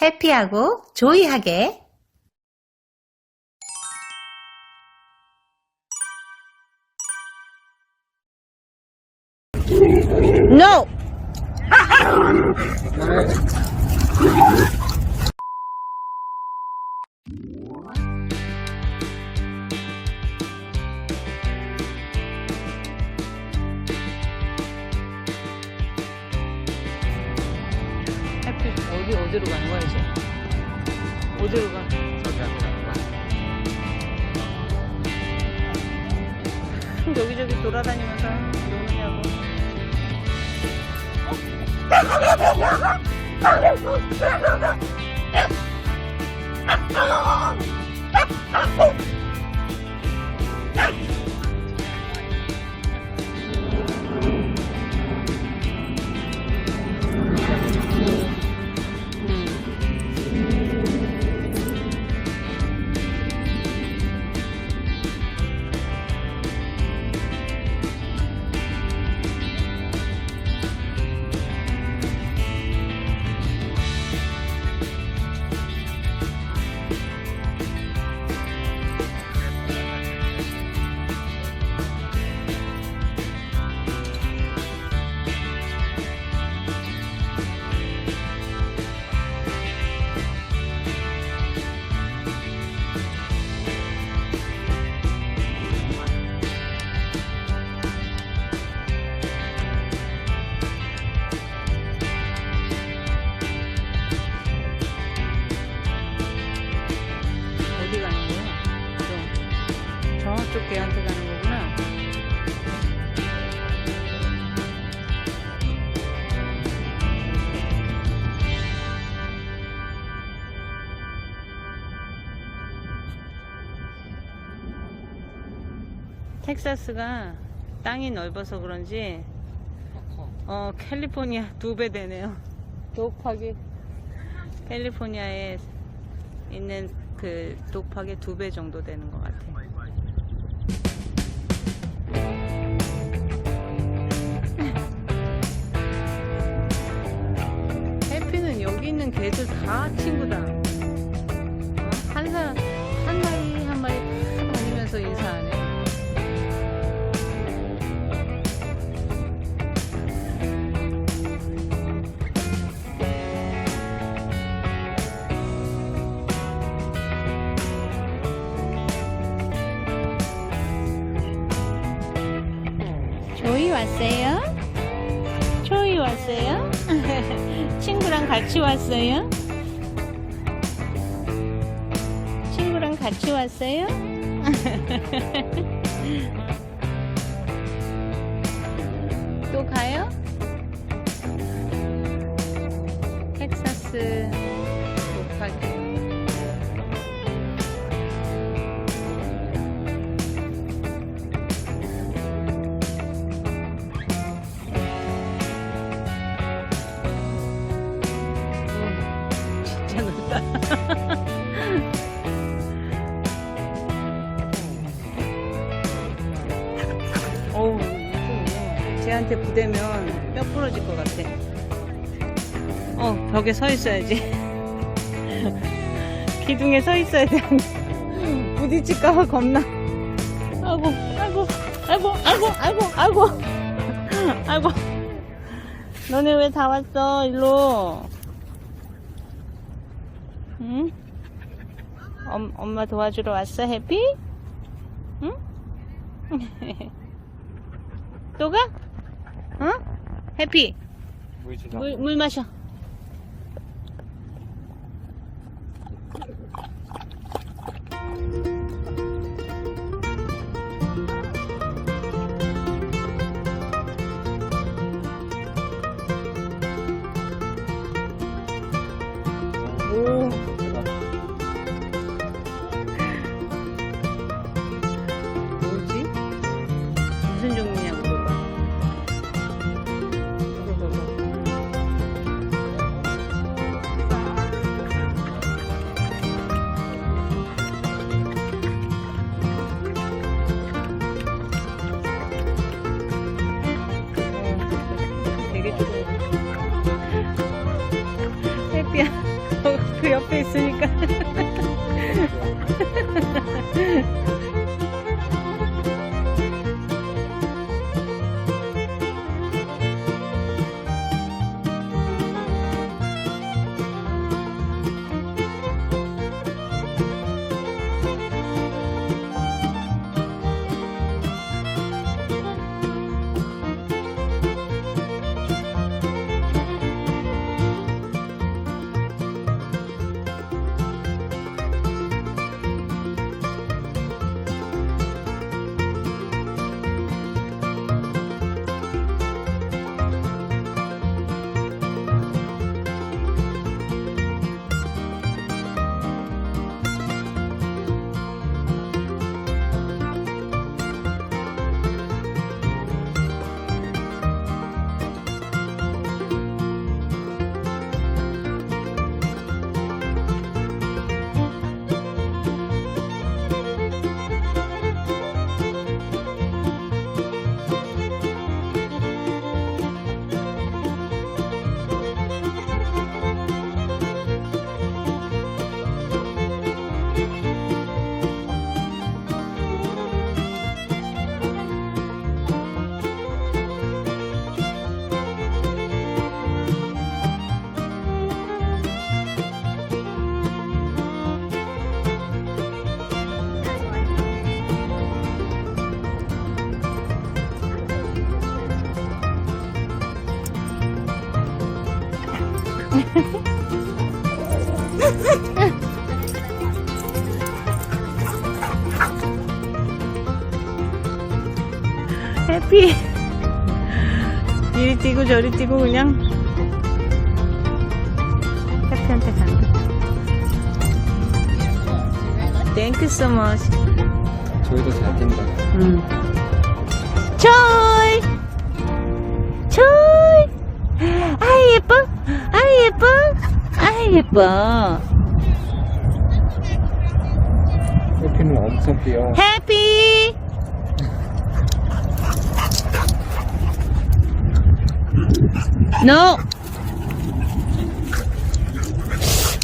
해피하고 조이하게 No! 어디 어디로 가는 거야 이제? 어디로 가? 저기 앞에 가는 거야. 여기저기 돌아다니면서 노느냐고. 음. 텍사스가 땅이 넓어서 그런지 어 캘리포니아 두 배 되네요. 독파기 캘리포니아에 있는 그 독팍의 두배 정도 되는 것 같아. 해피는 여기 있는 개들 다 친구 친구랑 같이 왔어요? 친구랑 같이 왔어요? 또 가요? 텍사스 쟤한테 부대면 뼈 부러질 것 같아. 어, 벽에 서 있어야지. 기둥에 서 있어야 돼. 부딪힐까봐 겁나. 아이고, 아이고, 아이고, 아이고, 아이고, 아이고, 아이고. 너네 왜 다 왔어, 일로? 응? 엄, 엄마 도와주러 왔어, 해피? 응? 또 가? 응? 해피, 물 주자. 물, 물 마셔. 해피. 이리 뛰고 저리 뛰고 그냥 해피한테 간다. 땡큐 so much. 저희도 잘 뛴다. 응. 초이! 초이! 아이, 예뻐! 예뻐! 해피는 엄청 뛰어. 해피! 노!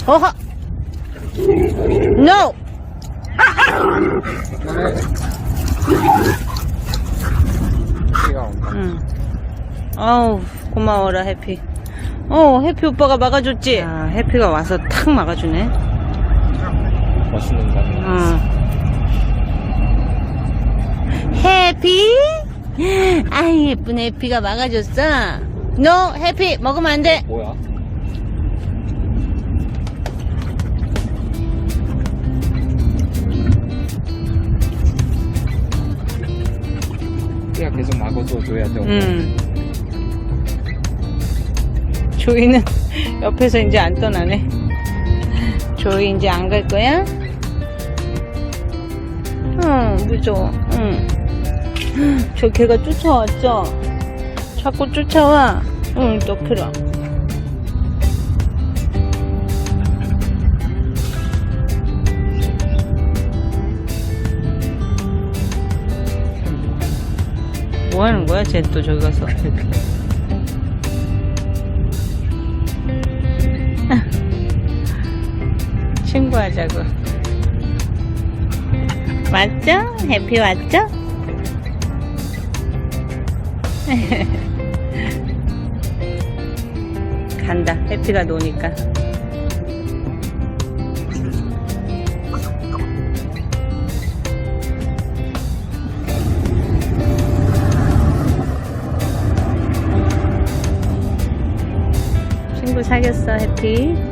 어허! 온다. 응. 아우, 고마워라, 해피. 어, 해피 오빠가 막아줬지? 아, 해피가 와서 탁 막아주네. 멋있는 거. 어. 해피? 아이, 예쁜 해피가 막아줬어. 노, 해피, 먹으면 안 돼. 뭐야? 뛰어 계속 막아줘 줘야 돼. 음. 조이는 옆에서 이제 안 떠나네. 조이 이제 안 갈 거야? 응, 무서워. 응. 저 걔가 쫓아왔죠? 자꾸 쫓아와. 응, 또 그럼. 뭐 하는 거야, 쟤 또 저기 가서. 친구하자고. 맞죠? 해피 맞죠? 간다. 해피가 노니까. 친구 사귀었어, 해피.